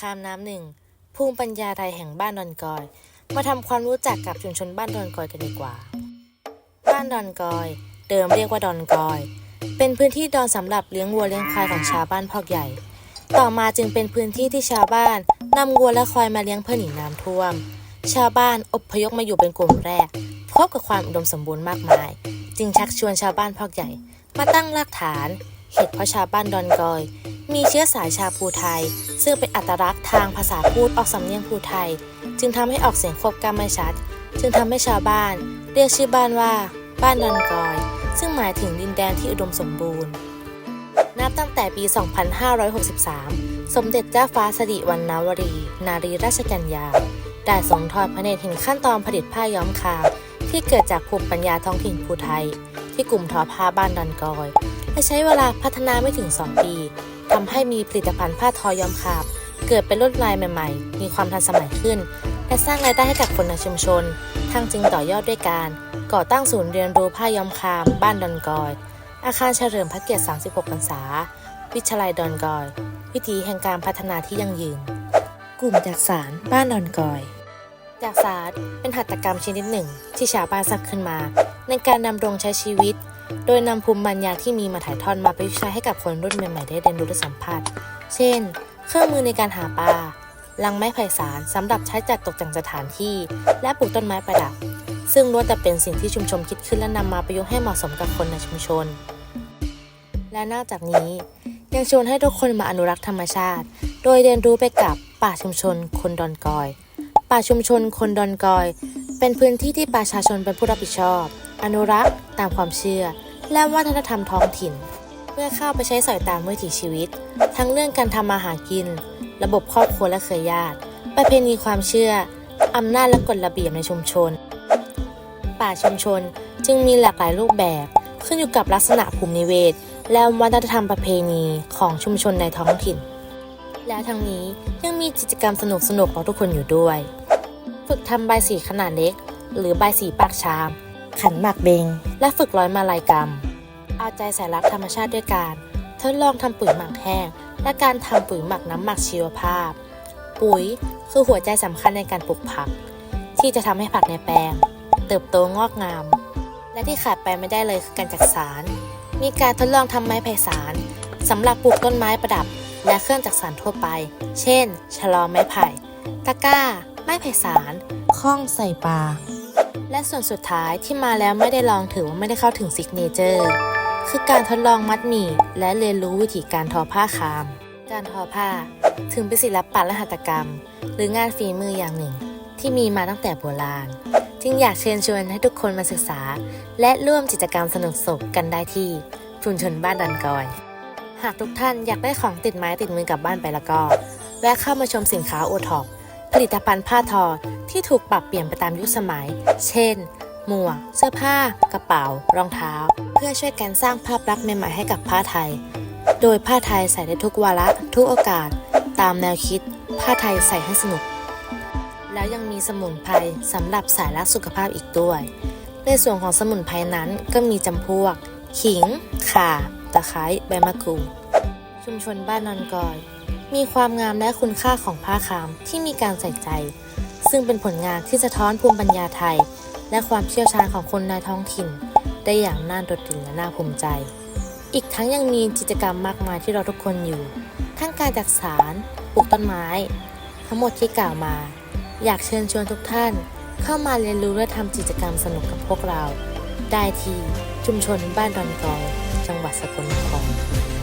คามน้ำหนึ่งภูมิปัญญาไทยแห่งบ้านดอนกอย มาทำความรู้จักกับชุมชนบ้านดอนกอยกันดีกว่า บ้านดอนกอย เดิมเรียกว่าดอนกอย เป็นพื้นที่ดอนสำหรับเลี้ยงวัวเลี้ยงควายของชาวบ้านพอกใหญ่ ต่อมาจึงเป็นพื้นที่ที่ชาวบ้านนำวัวและควายมาเลี้ยงเพื่อหนีน้ำท่วม ชาวบ้านอพยพมาอยู่เป็นกลุ่มแรกพบกับความอุดมสมบูรณ์มากมาย จึงชักชวนชาวบ้านพอกใหญ่ มาตั้งรากฐานเหตุเพราะชาวบ้านดอนกอย มีเชื้อสายชาวภูไทย ซึ่งเป็นอัตลักษณ์ทางภาษาพูดออกสำเนียงภูไทย จึงทำให้ออกเสียงควบกล้ำไม่ชัด จึงทำให้ชาวบ้าน เรียกชื่อบ้านว่า บ้านดอนกอย ซึ่งหมายถึงดินแดนที่อุดมสมบูรณ์ นับตั้งแต่ปี 2563 สมเด็จเจ้าฟ้าสิริวัณณวรี นารีราชกัญญาได้ทรงทอดพระเนตรเห็นขั้นตอนผลิตผ้าย้อมคามที่เกิดจากภูมิปัญญาท้องถิ่นภูไทย ที่กลุ่มทอผ้าบ้านดอนกอย และใช้เวลาพัฒนาไม่ถึง 2 ปี ทำให้มีผลิตภัณฑ์ผ้าทอย้อมคามเกิดเป็นลวดลายใหม่ๆ มีความทันสมัยขึ้น และสร้างรายได้ให้กับคนในชุมชนทางจึงต่อยอดด้วยการ ก่อตั้งศูนย์เรียนรู้ผ้าย้อมคาม บ้านดอนกอย อาคารเฉลิมพระเกียรติ 36 พรรษา วิทยาลัยดอนกอย วิถีแห่งการพัฒนาที่ยั่งยืน กลุ่มจักสารบ้านดอนกอยจากสารเป็นหัตถกรรมชนิดหนึ่งที่ชาวบ้านสร้างขึ้นมา ในการดำรงใช้ชีวิต โดยนำภูมิปัญญาที่มีมาถ่ายทอดมาประยุกต์ใช้ให้กับคนรุ่นใหม่ๆได้เรียนรู้และสัมผัส เช่น เครื่องมือในการหาปลา ลังไม้ไผ่สารสำหรับใช้จัดตกแต่งสถานที่ และปลูกต้นไม้ประดับ ซึ่งล้วนแต่เป็นสิ่งที่ชุมชนคิดขึ้นและนำมาประยุกต์ให้เหมาะสมกับคนในชุมชน และนอกจากนี้ยังชวนให้ทุกคนมาอนุรักษ์ธรรมชาติ โดยเรียนรู้ไปกับป่าชุมชนคนดอนกอย ป่าชุมชนคนดอนกอย เป็นพื้นที่ที่ประชาชนเป็นผู้รับผิดชอบ อนุรักษ์ ตามความเชื่อ และวัฒนธรรมท้องถิ่น เพื่อเข้าไปใช้สอยตามวิถีชีวิต ทั้งเรื่องการทำมาหากิน ระบบครอบครัวและเครือญาติประเพณีความเชื่ออำนาจและกฎระเบียบในชุมชน ป่าชุมชนจึงมีหลากหลายรูปแบบ ขึ้นอยู่กับลักษณะภูมินิเวศ และวัฒนธรรมประเพณีของชุมชนในท้องถิ่น และทั้งนี้ยังมีกิจกรรมสนุกๆของทุกคนอยู่ด้วย ฝึกทำใบสีขนาดเล็ก หรือใบสีปากชาม ขันหมากเบง และฝึกร้อยมาลายกรรม เอาใจใส่รักธรรมชาติด้วยการทดลองทำปุ๋ยหมักแห้ง และการทำปุ๋ยหมักน้ำหมักชีวภาพ ปุ๋ยคือหัวใจสำคัญในการปลูกผัก ที่จะทำให้ผักในแปลง เติบโตงอกงาม และที่ขาดไปไม่ได้เลยคือการจักสาร มีการทดลองทำไม้ไผ่สารสำหรับปลูกต้นไม้ประดับ และเครื่องจักสารทั่วไป เช่น ชะลอไม้ไผ่ ตะกร้า ไม้ไผ่สาร ข้องใส่ปลา และส่วนสุดท้ายที่มาแล้วไม่ได้ลองถือว่าไม่ได้เข้าถึงซิกเนเจอร์คือการทดลองมัดหมี่ และเรียนรู้วิธีการทอผ้าคาม การทอผ้า ถึงเป็นศิลปะและหัตถกรรม หรืองานฝีมืออย่างหนึ่ง ที่มีมาตั้งแต่โบราณ จึงอยากเชิญชวนให้ทุกคนมาศึกษา และร่วมกิจกรรมสนุกสกกันได้ที่ชุมชนบ้านดันกอย หากทุกท่านอยากได้ของติดไม้ติดมือกลับบ้านไปแล้วก็ แวะเข้ามาชมสินค้าโอท็อปผลิตภัณฑ์ผ้าทอ ที่ถูกปรับเปลี่ยนไปตามยุคสมัย เช่น หมวก เสื้อผ้า กระเป๋า รองเท้า เพื่อช่วยกันสร้างภาพลักษณ์ใหม่ๆให้กับผ้าไทย โดยผ้าไทยใส่ได้ทุกวาระทุกโอกาส ตามแนวคิด ผ้าไทยใส่ให้สนุก แล้วยังมีสมุนไพรสำหรับสายรักสุขภาพอีกด้วย ในส่วนของสมุนไพรนั้นก็มีจำพวก ขิง ข่า ตะไคร้ ใบมะกรูด ชุมชนบ้านนอนกอยมีความงามและคุณค่าของผ้าคามที่มีการใส่ใจ ซึ่งเป็นผลงานที่สะท้อนภูมิปัญญาไทย และความเชี่ยวชาญของคนในท้องถิ่น ได้อย่างน่าโดดเด่นและน่าภูมิใจ อีกทั้งยังมีกิจกรรมมากมายที่เราทุกคนอยู่ ทั้งการจักสารปลูกต้นไม้ ทั้งหมดที่กล่าวมา อยากเชิญชวนทุกท่าน เข้ามาเรียนรู้และทำกิจกรรมสนุกกับพวกเรา ได้ที่ชุมชนบ้านดอนกอยจังหวัดสกลนคร